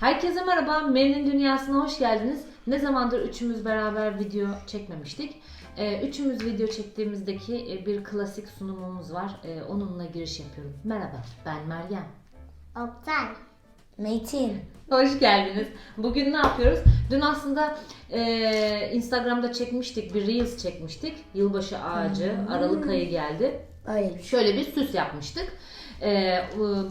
Herkese merhaba, Meri'nin dünyasına hoş geldiniz. Ne zamandır üçümüz beraber video çekmemiştik. Ee, üçümüz video çektiğimizdeki e, bir klasik sunumumuz var. Ee, onunla giriş yapıyorum. Merhaba, ben Meryem. Oktay. Metin. Hoş geldiniz. Bugün ne yapıyoruz? Dün aslında e, Instagram'da çekmiştik, bir Reels çekmiştik. Yılbaşı ağacı, Aralık ayı geldi. Öyle bir şey. şöyle bir süs yapmıştık. Ee,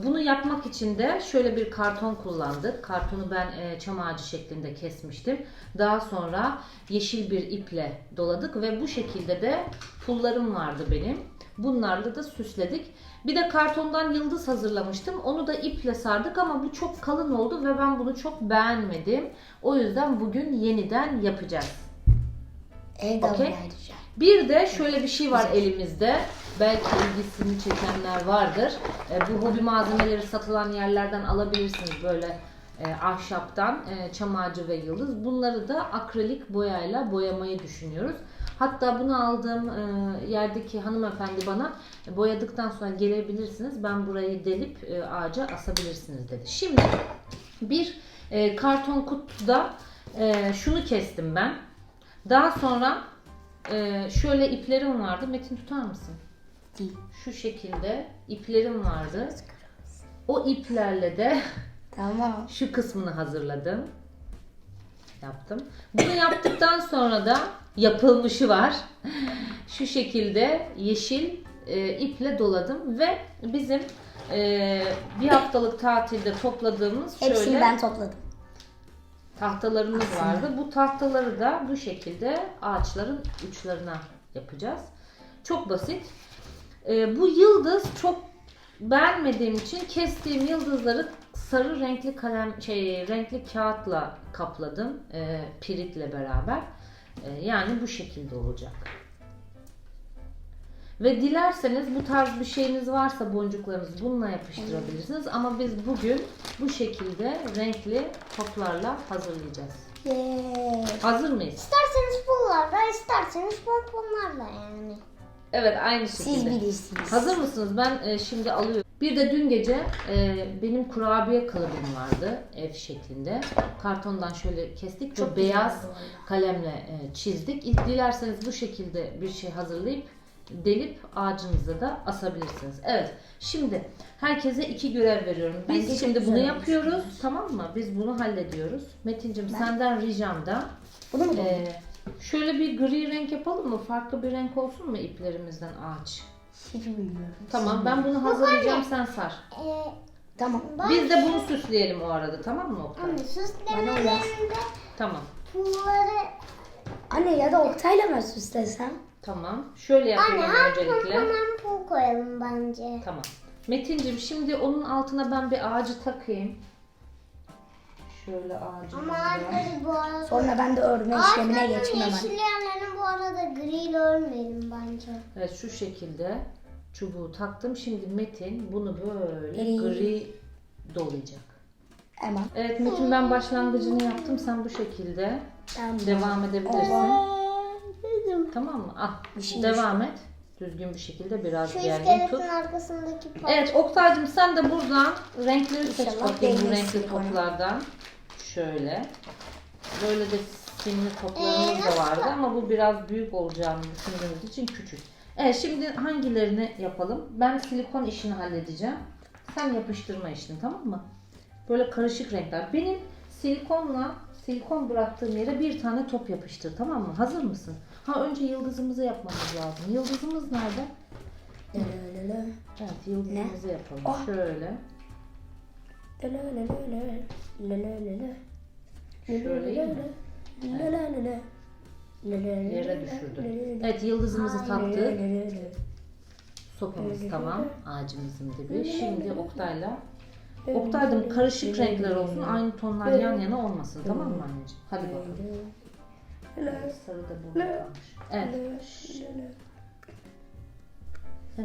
bunu yapmak için de şöyle bir karton kullandık. Kartonu ben e, çam ağacı şeklinde kesmiştim. Daha sonra yeşil bir iple doladık ve bu şekilde de pullarım vardı benim. Bunlarla da süsledik. Bir de kartondan yıldız hazırlamıştım. Onu da iple sardık ama bu çok kalın oldu ve ben bunu çok beğenmedim. O yüzden bugün yeniden yapacağız. Evde oynayacağım. Bir de şöyle bir şey var elimizde. Belki ilgisini çekenler vardır. E, bu hobi malzemeleri satılan yerlerden alabilirsiniz böyle e, ahşaptan, e, çam ağacı ve yıldız. Bunları da akrilik boyayla boyamayı düşünüyoruz. Hatta bunu aldığım e, yerdeki hanımefendi bana e, boyadıktan sonra gelebilirsiniz. Ben burayı delip e, ağaca asabilirsiniz dedi. Şimdi bir e, karton kutuda e, şunu kestim ben. Daha sonra ee, şöyle iplerim vardı. Metin tutar mısın? Değil. Şu şekilde iplerim vardı. O iplerle de Tamam. şu kısmını hazırladım. Yaptım. Bunu yaptıktan sonra da yapılmışı var. Şu şekilde yeşil e, iple doladım ve bizim e, bir haftalık tatilde topladığımız Hepsini şöyle ben topladım. tahtalarımız Aslında. vardı. Bu tahtaları da bu şekilde ağaçların uçlarına yapacağız. Çok basit. Ee, bu yıldız çok beğenmediğim için kestiğim yıldızları sarı renkli kalem şey renkli kağıtla kapladım. E, piritle beraber. E, yani bu şekilde olacak. Ve dilerseniz bu tarz bir şeyiniz varsa boncuklarınızı bununla yapıştırabilirsiniz. Ama biz bugün bu şekilde renkli toplarla hazırlayacağız. Yeee. Hazır mıyız? İsterseniz pullarla, isterseniz pomponlarla yani. Evet aynı şekilde. Siz bilirsiniz. Hazır mısınız? Ben e, şimdi alıyorum. Bir de dün gece e, benim kurabiye kalıbım vardı ev şeklinde. Kartondan şöyle kestik Çok ve güzel beyaz bu arada. kalemle e, çizdik. Dilerseniz bu şekilde bir şey hazırlayıp delip ağacınıza da asabilirsiniz. Evet. Şimdi herkese iki görev veriyorum. Biz Bence çok şimdi bunu güzel yapıyoruz. Tamam mı? Biz bunu hallediyoruz. Metin'cim Ben- senden ricam da Bunu mu e, şöyle bir gri renk yapalım mı? Farklı bir renk olsun mu iplerimizden ağaç? Hiç bilmiyorum. Tamam ben bunu hazırlayacağım sen sar. Ee, Tamam. ben Biz de bunu süsleyelim o arada tamam mı Oktay? Anne Bana uyar. süslemelerinde Tamam. pulları... Anne ya da Oktay'la mı süslesem? Tamam. Şöyle Anne yapıyorum her öncelikle. pompona pul koyalım bence. Tamam. Metin'cim şimdi onun altına ben bir ağacı takayım. Şöyle ağacımı Ama da. ağaçları bu arada... Sonra ben de örme işlemine geçeyim hemen. yeşil yerlerini bu arada griyle örmeyelim bence. Evet şu şekilde çubuğu taktım. Şimdi Metin bunu böyle Gri. gri dolayacak. Hemen. Evet Metin ben başlangıcını yaptım. Sen bu şekilde Tamam. devam edebilirsin. Dedim. Tamam mı? Ah, Bir şey devam et. Düzgün bir şekilde biraz Şu gergin tut. arkasındaki pat. Evet Oktay'cım sen de buradan renkleri seç bakayım bu renkli toplardan. Şöyle. Böyle de simli toplarımız Ee, da vardı ama bu biraz büyük olacağını düşündüğümüz için küçük. Evet şimdi hangilerini yapalım? Ben silikon işini halledeceğim. Sen yapıştırma işini tamam mı? Böyle karışık renkler. Benim silikonla silikon bıraktığım yere bir tane top yapıştır tamam mı? Hazır mısın? Ha önce yıldızımızı yapmamız lazım. Yıldızımız nerede? Evet yıldızımızı yapalım. Oh. Şöyle. Lelelele. Lelelele. Şöyle iyi mi? Lelelele. Lelelele. Yere düşürdü. Lelelele. Evet yıldızımızı taktık. Sopamız tamam. Ağacımızın dibi. Şimdi Oktay'la. Oktay'dım karışık renkler olsun. Aynı tonlar yan yana olmasın. Tamam mı anneciğim? Hadi bakalım. Evet, sarı da burada kalmış. Evet. Şu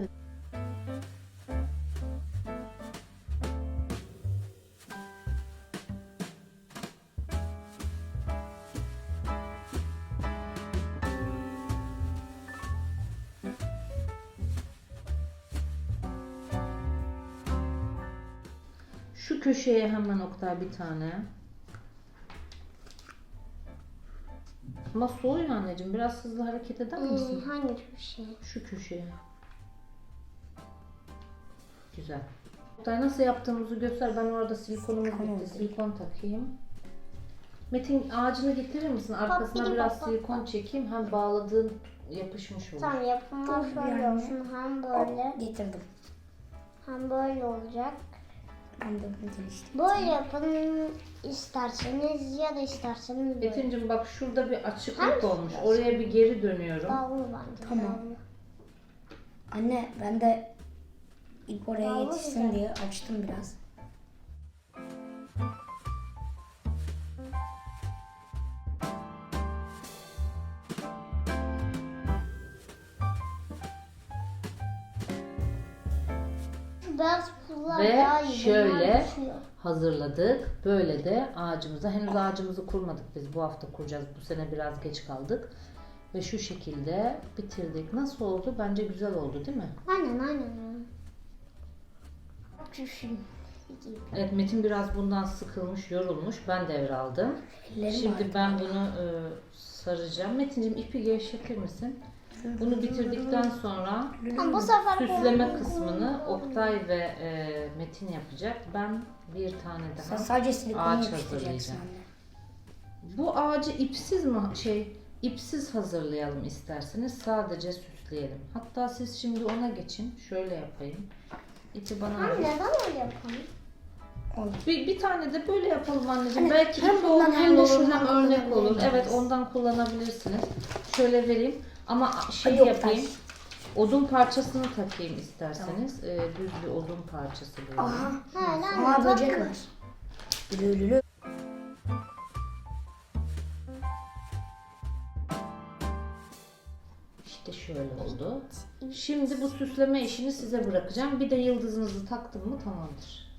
Şu köşeye hemen Oktay bir tane. Ama soğuyor anneciğim. Biraz hızlı hareket eder misin? Hmm, hangi bir şey? Şu köşeye. Güzel. Oktay nasıl yaptığımızı göster. Ben orada silikonumuz Silikon bitti. Silikon takayım. Metin ağacını getirir misin? Arkasına biraz bak, bak, silikon çekeyim. Hem bağladığın yapışmış olur. Tamam yapımı şöyle olsun. Hem böyle getirdim. hem böyle olacak. Böyle yapın isterseniz ya da isterseniz böyle. Metin'cim bak şurada bir açıklık Hangisi olmuş. biraz? Oraya bir geri dönüyorum. Bağlı bence. Tamam. bağlı. Anne ben de ilk oraya Bravo yetişsin güzel. diye açtım biraz. Şöyle hazırladık. Böyle de ağacımıza henüz ağacımızı kurmadık biz. Bu hafta kuracağız. Bu sene biraz geç kaldık. Ve şu şekilde bitirdik. Nasıl oldu? Bence güzel oldu değil mi? Aynen aynen. Evet Metin biraz bundan sıkılmış, yorulmuş. Ben devraldım. Şimdi ben bunu e, saracağım. Metin'cim ipi gevşetir misin? Bunu bitirdikten sonra Ama bu sefer süsleme kısmını Oktay ve e, Metin yapacak. Ben bir tane Sen daha. sadece silikonu ağaç yapıştıracaksın hazırlayacağım. anne. Bu ağacı ipsiz mi şey ipsiz hazırlayalım isterseniz sadece süsleyelim. Hatta siz şimdi ona geçin. Şöyle yapayım. İpi bana Anne neden öyle yapalım? Olur. Bir, bir tane de böyle yapalım anneciğim. Hani Belki hem de olur hem örnek olur. Evet ondan kullanabilirsiniz. Şöyle vereyim. Ama şey Hadi yapayım. Oktay. Odun parçasını takayım isterseniz. Ee, düz bir odun parçası böyle. Aha. Ha, lan, böcek var. Lülülü. İşte şöyle oldu. Şimdi bu süsleme işini size bırakacağım. Bir de yıldızınızı taktım mı tamamdır.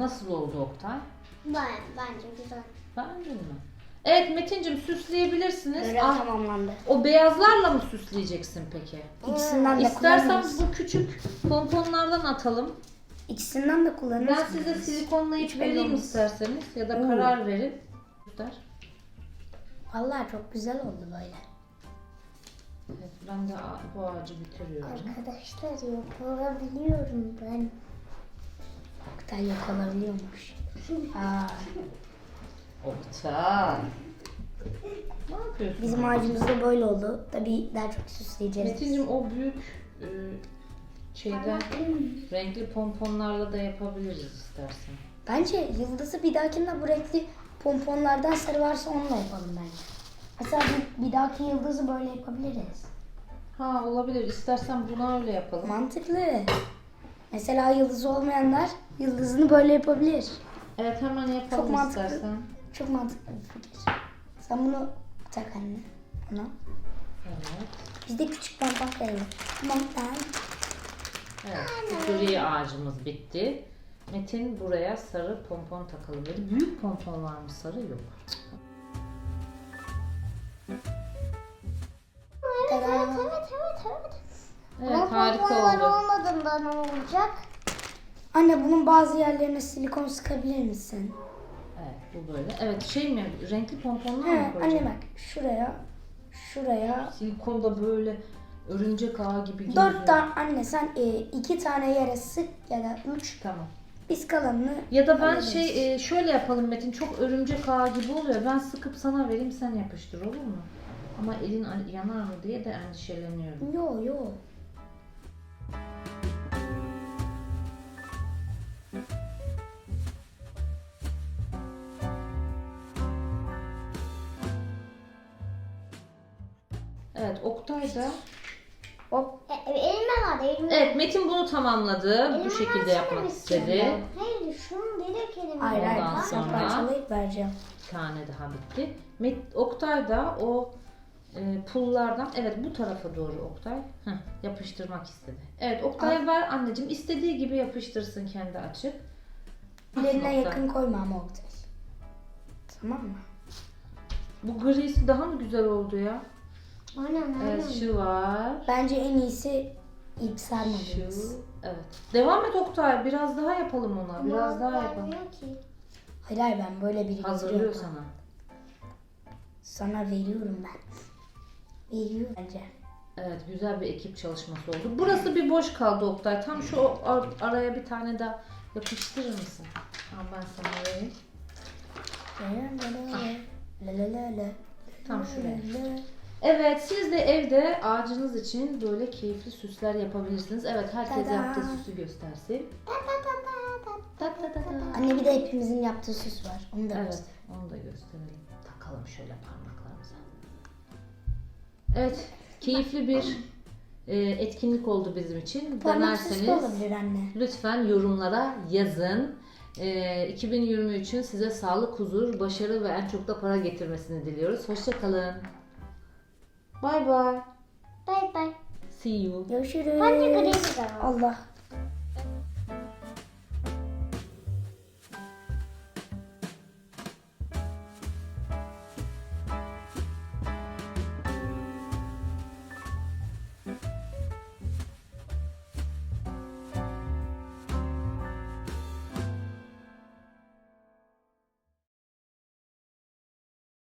Nasıl oldu Oktay? Ben, bence güzel. Beğendin mi? Evet Metin'cim süsleyebilirsiniz. Görev Ah, tamamlandı. o beyazlarla mı süsleyeceksin peki? İkisinden de İstersen kullanırız. bu küçük pomponlardan atalım. İkisinden de kullanırız. Ben size silikonlayıp Hiç belli vereyim olmaz. isterseniz ya da Oo. karar verin. Göster. Vallahi çok güzel oldu böyle. Evet, ben de a- bu ağacı bitiriyorum. Arkadaşlar yapabiliyorum ben. Oktay yakalayabiliyormuş. Aa, Oktay. Ne yapıyorsun? bizim ağacımız da böyle oldu. Tabii daha çok süsleyeceğiz. Metin'cim o büyük e, şeyden renkli pomponlarla da yapabiliriz istersen. Bence yıldızı bir dahakinde bu renkli pomponlardan sarı varsa onunla yapalım bence. Mesela bir, bir dahaki yıldızı böyle yapabiliriz. Ha olabilir. İstersen buna öyle yapalım. Mantıklı. Mesela yıldızı olmayanlar yıldızını böyle yapabilir. Evet hemen yapalım Çok mantıklı. istersen. Çok mantıklı bir fikir. Sen bunu tak anne. Ona. Evet. Biz de küçük pompon koyalım. Pompon. Evet. Bu gri ağacımız bitti. Metin buraya sarı pompon takalım dedi. Büyük pompon var mı? Sarı yok. Evet, evet, evet, evet, evet. Ama harika oldu. olmadığında ne olacak? Anne bunun bazı yerlerine silikon sıkabilir misin? Evet bu böyle. Evet şey mi? Renkli pomponlar He, mı koyacağım? anne bak şuraya, şuraya. Silikon da böyle örümcek ağı gibi geziyor. Dört tane anne sen e, iki tane yere sık ya da üç. Tamam. Biz kalanını Ya da ben alırız. şey e, şöyle yapalım Metin. Çok örümcek ağı gibi oluyor. Ben sıkıp sana vereyim sen yapıştır olur mu? Ama elin yanar mı diye de endişeleniyorum. Yo yo. Oktay da Hop. E, e, elime var, elime. Evet Metin bunu tamamladı. Elime Bu şekilde yapmak istedi. Hayır, şunu direkt elime Hayır hayır. Ondan Ben sonra- parçalayıp vereceğim. Bir tane daha bitti. Met, Oktay da o e, pullardan evet bu tarafa doğru Oktay Heh, yapıştırmak istedi. Evet Oktay'a ver anneciğim istediği gibi yapıştırsın kendi açık. Birine yakın koyma ama Oktay. Tamam mı? Bu grisi daha mı güzel oldu ya? Aynen aynen. Evet şu var. Bence en iyisi ip Şu. sarmadığımız. Evet. Devam et Oktay. Biraz daha yapalım ona. Biraz daha yapalım. Ki. Hayır hayır ben böyle bir Hazırlıyor sana. Sana veriyorum ben. Veriyorum bence. Evet güzel bir ekip çalışması oldu. Burası bir boş kaldı Oktay. Tam şu ar- araya bir tane daha yapıştırır mısın? Tamam ben sana vereyim. La la la la. Tam şuraya. Evet siz de evde ağacınız için böyle keyifli süsler yapabilirsiniz. Evet herkes Tada. yaptığı süsü göstersin. Ta ta ta ta. Anne bir de hepimizin yaptığı süs var. Onu da Evet göster. onu da gösterelim. Takalım şöyle parmaklarımıza. Evet keyifli bir e, etkinlik oldu bizim için. Denerseniz. Lütfen yorumlara yazın. Ee, 2023'ün size sağlık, huzur, başarı ve en çok da para getirmesini diliyoruz. Hoşçakalın. Bye bye. Bay bay. See you. Görüşürüz. Bence gri güzel. Allah